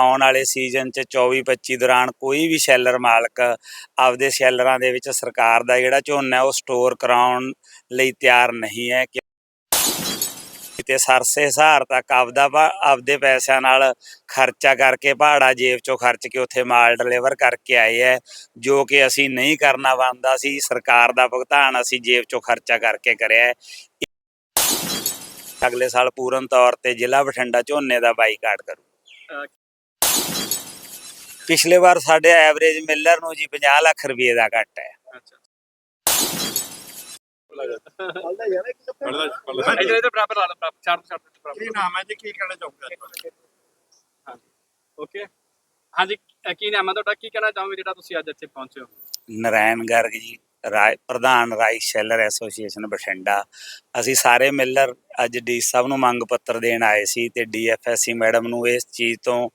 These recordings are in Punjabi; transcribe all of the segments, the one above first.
ਆਉਣ ਵਾਲੇ ਸੀਜ਼ਨ 'ਚ 24-25 ਦੌਰਾਨ ਕੋਈ ਵੀ ਸ਼ੈਲਰ ਮਾਲਕ ਆਪਦੇ ਸ਼ੈਲਰਾਂ ਦੇ ਵਿੱਚ ਸਰਕਾਰ ਦਾ ਜਿਹੜਾ ਝੋਨਾ ਹੈ ਉਹ ਸਟੋਰ ਕਰਾਉਣ ਲਈ ਤਿਆਰ ਨਹੀਂ ਹੈ ਤੇ ਸਰਸੇ ਹਜ਼ਾਰ ਤੱਕ ਆਪਦਾ ਆਪਦੇ ਪੈਸਿਆਂ ਨਾਲ ਖਰਚਾ ਕਰਕੇ ਪਹਾੜਾ ਜੇਬ ਚੋਂ ਖਰਚ ਕੇ ਉੱਥੇ ਮਾਲ ਡਿਲੀਵਰ ਕਰਕੇ ਆਏ ਹੈ, ਜੋ ਕਿ ਅਸੀਂ ਨਹੀਂ ਕਰਨਾ ਬਣਦਾ ਸੀ, ਸਰਕਾਰ ਦਾ ਭੁਗਤਾਨ ਅਸੀਂ ਜੇਬ ਚੋਂ ਖਰਚਾ ਕਰਕੇ ਕਰਿਆ ਅਗਲੇ ਸਾਲ ਪੂਰਨ ਤੌਰ ਤੇ ਜ਼ਿਲ੍ਹਾ ਬਠਿੰਡਾ ਝੋਨੇ ਦਾ ਬਾਈਕਾਟ ਕਰੂ। ਪਿਛਲੇ ਵਾਰ ਸਾਡੇ ਐਵਰੇਜ ਮਿਲਰ ਨੂੰ ਜੀ 50 ਲੱਖ ਰੁਪਏ ਦਾ ਘੱਟ ਹੈ। ਅੱਛਾ ਇਧਰ ਇਧਰ ਬਰਾਬਰ ਲਾ ਲਓ ਬਰਾਬਰ ਛੱਡ ਛੱਡ ਬਰਾਬਰ ਕੀ ਨਾਮ ਹੈ ਜੀ? ਕੀ ਕਹਿਣਾ ਚਾਹੋਗੇ ਓਕੇ ਹਾਂਜੀ। ਅਹ ਕੀ ਨਾਮ ਹੈ ਤੁਹਾਡਾ? ਕੀ ਕਹਿਣਾ ਚਾਹੋਗੇ ਜਿਹੜਾ ਤੁਸੀਂ ਅੱਜ ਇੱਥੇ ਪਹੁੰਚੇ ਹੋ? ਨਰਾਇਣ ਗਰਗ ਜੀ ਰਾਏ ਪ੍ਰਧਾਨ ਰਾਈਸ ਸ਼ੈਲਰ ਐਸੋਸੀਏਸ਼ਨ ਬਠਿੰਡਾ। ਅਸੀਂ ਸਾਰੇ ਮਿਲਰ ਅੱਜ ਡੀ ਸਾਹਿਬ ਨੂੰ ਮੰਗ ਪੱਤਰ ਦੇਣ ਆਏ ਸੀ ਤੇ ਡੀਐਫਐਸਸੀ ਮੈਡਮ ਨੂੰ ਇਸ ਚੀਜ਼ ਤੋਂ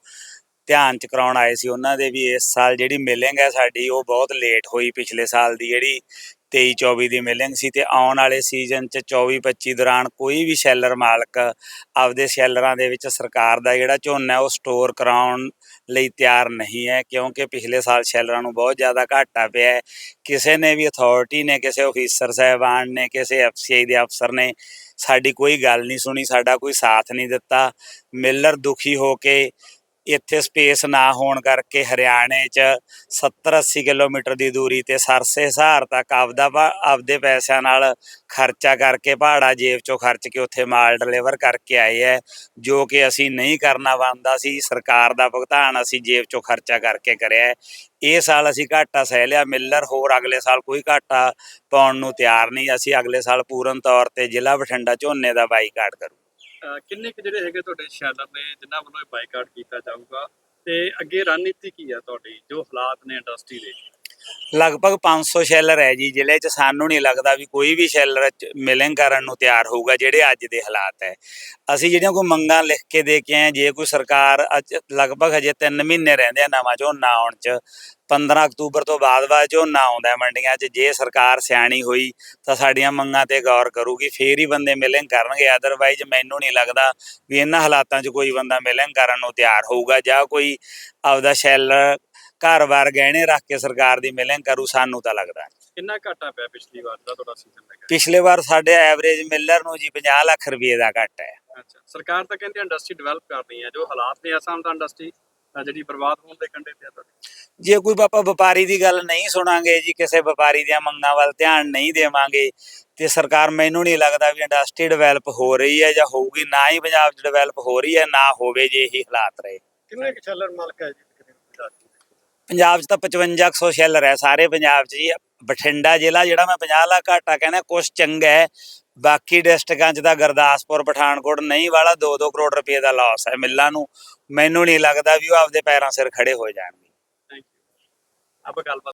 ਧਿਆਨ ਚ ਕਰਾਉਣ ਆਏ ਸੀ ਉਹਨਾਂ ਦੇ ਵੀ ਇਸ ਸਾਲ ਜਿਹੜੀ ਮਿਲਿੰਗ ਹੈ ਸਾਡੀ ਉਹ ਬਹੁਤ ਲੇਟ ਹੋਈ ਪਿਛਲੇ ਸਾਲ ਦੀ ਜਿਹੜੀ 23 24 ਦੀ ਮਿਲਿੰਗ ਸੀ ਤੇ ਆਉਣ ਵਾਲੇ ਸੀਜ਼ਨ ਚ 24 25 ਦੌਰਾਨ ਕੋਈ ਵੀ ਸ਼ੈਲਰ ਮਾਲਕ ਆਪਦੇ ਸ਼ੈਲਰਾਂ ਦੇ ਵਿੱਚ ਸਰਕਾਰ ਦਾ ਜਿਹੜਾ ਝੋਨਾ ਉਹ ਸਟੋਰ ਕਰਾਉਣ ਲਈ ਤਿਆਰ ਨਹੀਂ ਹੈ, ਕਿਉਂਕਿ ਪਿਛਲੇ ਸਾਲ ਸ਼ੈਲਰਾਂ ਨੂੰ ਬਹੁਤ ਜ਼ਿਆਦਾ ਘਾਟਾ ਪਿਆ ਹੈ। ਕਿਸੇ ਨੇ ਵੀ ਅਥਾਰਟੀ ਨੇ, ਕਿਸੇ ਅਫੀਸਰ ਸਾਹਿਬਾਨ ਨੇ, ਕਿਸੇ ਐਫਸੀਆਈ ਦੇ ਅਫਸਰ ਨੇ ਸਾਡੀ ਕੋਈ ਗੱਲ ਨਹੀਂ ਸੁਣੀ, ਸਾਡਾ ਕੋਈ ਸਾਥ ਨਹੀਂ ਦਿੱਤਾ। ਮਿਲਰ ਦੁਖੀ ਹੋ ਕੇ ਇੱਥੇ ਸਪੇਸ ਨਾ ਹੋਣ ਕਰਕੇ ਹਰਿਆਣੇ 'ਚ 70-80 ਕਿਲੋਮੀਟਰ ਦੀ ਦੂਰੀ ਤੇ ਸਰਸੇ ਹਜ਼ਾਰ ਤੱਕ ਆਪਦਾ ਭਾ- ਆਪਦੇ ਪੈਸਿਆਂ ਨਾਲ ਖਰਚਾ ਕਰਕੇ ਪਹਾੜਾ ਜੇਬ ਚੋਂ ਖਰਚ ਕੇ ਉੱਥੇ ਮਾਲ ਡਿਲੀਵਰ ਕਰਕੇ ਆਏ ਹੈ ਜੋ ਕਿ ਅਸੀਂ ਨਹੀਂ ਕਰਨਾ ਬਣਦਾ ਸੀ ਸਰਕਾਰ ਦਾ ਭੁਗਤਾਨ ਅਸੀਂ ਜੇਬ ਚੋਂ ਖਰਚਾ ਕਰਕੇ ਕਰਿਆ ਹੈ ਇਹ ਸਾਲ ਅਸੀਂ ਘਾਟਾ ਸਹਿ ਲਿਆ, ਮਿੱਲਰ ਹੋਰ ਅਗਲੇ ਸਾਲ ਕੋਈ ਘਾਟਾ ਪਾਉਣ ਨੂੰ ਤਿਆਰ ਨਹੀਂ, ਅਸੀਂ ਅਗਲੇ ਸਾਲ ਪੂਰਨ ਤੌਰ ਤੇ ਜ਼ਿਲ੍ਹਾ ਬਠਿੰਡਾ ਝੋਨੇ ਦਾ ਬਾਈਕਾਟ ਕਰੂ ਕਿੰਨੇ ਕੁ ਜਿਹੜੇ ਹੈਗੇ ਤੁਹਾਡੇ ਸ਼ੈਲਰ ਨੇ, ਜਿਨ੍ਹਾਂ ਵੱਲੋਂ ਇਹ ਬਾਈਕਾਟ ਕੀਤਾ ਜਾਊਗਾ? ਤੇ ਅੱਗੇ ਰਣਨੀਤੀ ਕੀ ਆ ਤੁਹਾਡੀ, ਜੋ ਹਾਲਾਤ ਨੇ ਇੰਡਸਟਰੀ ਦੇ? ਲਗਭਗ 500 ਸ਼ੈਲਰ ਹੈ ਜੀ, ਜ਼ਿਲ੍ਹੇ 'ਚ ਸਾਨੂੰ ਨਹੀਂ ਲੱਗਦਾ ਵੀ ਕੋਈ ਵੀ ਸ਼ੈਲਰ ਮਿਲਿੰਗ ਕਰਨ ਨੂੰ ਤਿਆਰ ਹੋਊਗਾ, ਜਿਹੜੇ ਅੱਜ ਦੇ ਹਾਲਾਤ ਹੈ। ਅਸੀਂ ਜਿਹੜੀਆਂ ਕੋਈ ਮੰਗਾਂ ਲਿਖ ਕੇ ਦੇ ਕੇ ਆਏ, ਜੇ ਕੋਈ ਸਰਕਾਰ ਅੱਜ ਲਗਭਗ ਹਜੇ 3 ਮਹੀਨੇ ਰਹਿੰਦੇ ਆ ਨਵਾਂ ਝੋਨਾ ਆਉਣ 'ਚ 15 ਅਕਤੂਬਰ ਤੋਂ ਬਾਅਦ ਬਾਅਦ ਝੋਨਾ ਆਉਂਦਾ ਮੰਡੀਆਂ 'ਚ, ਜੇ ਸਰਕਾਰ ਸਿਆਣੀ ਹੋਈ ਤਾਂ ਸਾਡੀਆਂ ਮੰਗਾਂ ਤੇ ਗੌਰ ਕਰੂਗੀ, ਫੇਰ ਹੀ ਬੰਦੇ ਮਿਲਿੰਗ ਕਰਨਗੇ। ਅਦਰਵਾਈਜ਼ ਮੈਨੂੰ ਨਹੀਂ ਲੱਗਦਾ ਵੀ ਇਹਨਾਂ ਹਾਲਾਤਾਂ 'ਚ ਕੋਈ ਬੰਦਾ ਮਿਲਿੰਗ ਕਰਨ ਨੂੰ ਤਿਆਰ ਹੋਊਗਾ ਜਾਂ ਕੋਈ ਆਪਦਾ ਸ਼ੈਲਰ ਘਰ-ਬਾਰ ਗਹਿਣੇ ਰੱਖ ਕੇ ਸਰਕਾਰ ਦੀ ਮਿਲਿੰਗ ਕਰੂ ਸਾਨੂੰ ਤਾਂ ਲੱਗਦਾ ਨਹੀਂ। ਕਿੰਨਾ ਘਾਟਾ ਪਿਆ ਪਿਛਲੀ ਵਾਰ ਦਾ ਤੁਹਾਡਾ ਸੀਜ਼ਨ ਲੱਗਾ ਪਿਛਲੇ ਵਾਰ ਸਾਡੇ ਐਵਰੇਜ ਮਿਲਰ ਨੂੰ ਜੀ 50 ਲੱਖ ਰੁਪਏ ਦਾ ਘੱਟ ਹੈ। ਅੱਛਾ ਸਰਕਾਰ ਤਾਂ ਕਹਿੰਦੀ ਇੰਡਸਟਰੀ ਡਿਵੈਲਪ ਕਰਨੀ ਹੈ ਜੋ ਹਾਲਾਤ ਨੇ ਅਸਾਮ ਦਾ ਇੰਡਸਟਰੀ ਜਿਹੜੀ ਬਰਬਾਦ ਹੋਣ ਦੇ ਕੰਢੇ ਤੇ ਆ ਤੁਹਾਡੀ। ਜੇ ਕੋਈ ਆਪਾਂ ਵਪਾਰੀ ਦੀ ਗੱਲ ਨਹੀਂ ਸੁਣਾਂਗੇ ਜੀ ਕਿਸੇ ਵਪਾਰੀ ਦੀਆਂ ਮੰਗਾਂ ਵੱਲ ਧਿਆਨ ਨਹੀਂ ਦੇਵਾਂਗੇ ਤੇ ਸਰਕਾਰ ਮੈਨੂੰ ਨਹੀਂ ਲੱਗਦਾ ਵੀ ਇੰਡਸਟਰੀ ਡਿਵੈਲਪ ਹੋ ਰਹੀ ਹੈ ਜਾਂ ਹੋਊਗੀ ਨਾ ਹੀ ਪੰਜਾਬ 'ਚ ਡਿਵੈਲਪ ਹੋ ਰਹੀ ਹੈ ਨਾ ਹੋਵੇ ਜੇ ਇਹੀ ਹਾਲਾਤ ਰਹੇ। ਕਿੰਨੇ ਕੁ ਸ਼ੈਲਰ ਮਾਲਕ ਹੈ ਜੀ? ਪੰਜਾਬ 'ਚ ਤਾਂ 5500 ਸ਼ੈਲਰ ਹੈ ਸਾਰੇ ਪੰਜਾਬ 'ਚ ਜੀ। ਬਠਿੰਡਾ ਜ਼ਿਲ੍ਹਾ ਜਿਹੜਾ ਮੈਂ 50 ਲੱਖ ਘਾਟਾ ਕਹਿੰਦਾ, ਕੁਛ ਚੰਗਾ ਹੈ। ਬਾਕੀ ਡਿਸਟ੍ਰਿਕਾਂ 'ਚ ਤਾਂ ਗੁਰਦਾਸਪੁਰ, ਪਠਾਨਕੋਟ ਨਹੀਂ ਵਾਲਾ 2-2 ਕਰੋੜ ਰੁਪਏ ਦਾ ਲਾਸ ਹੈ ਮਿੱਲਾਂ ਨੂੰ। ਮੈਨੂੰ ਨਹੀਂ ਲੱਗਦਾ ਵੀ ਉਹ ਆਪਦੇ ਪੈਰਾਂ ਸਿਰ ਖੜੇ ਹੋ ਜਾਣਗੇ। ਥੈਂਕ ਯੂ ਆਪਾਂ ਗੱਲਬਾਤ